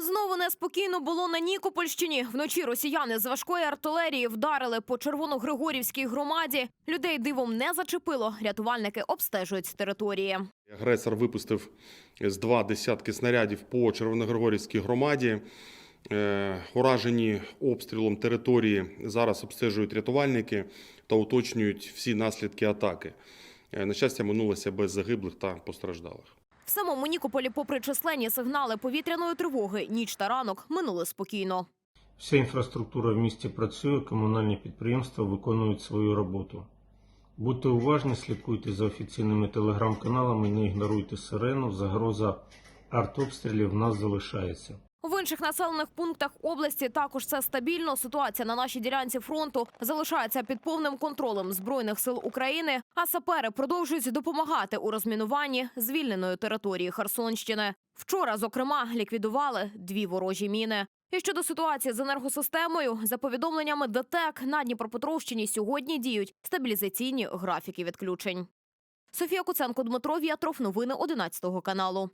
Знову неспокійно було на Нікопольщині. Вночі росіяни з важкої артилерії вдарили по червоногригорівській громаді. Людей дивом не зачепило. Рятувальники обстежують території. Агресор випустив з два десятки снарядів по Червоногригорівській громаді. Е, Уражені обстрілом території зараз обстежують рятувальники та уточнюють всі наслідки атаки. Е, На щастя, минулося без загиблих та постраждалих. В самому Нікополі, попри численні сигнали повітряної тривоги, ніч та ранок минули спокійно. Вся інфраструктура в місті працює, комунальні підприємства виконують свою роботу. Будьте уважні, слідкуйте за офіційними телеграм-каналами, не ігноруйте сирену, загроза артобстрілів в нас залишається. В інших населених пунктах області також все стабільно. Ситуація на нашій ділянці фронту залишається під повним контролем збройних сил України. А сапери продовжують допомагати у розмінуванні звільненої території Херсонщини. Вчора, зокрема, ліквідували дві ворожі міни. І щодо ситуації з енергосистемою, за повідомленнями ДТЕК на Дніпропетровщині сьогодні діють стабілізаційні графіки відключень. Софія Куценко, Дмитро В'ятров. Новини 11 каналу.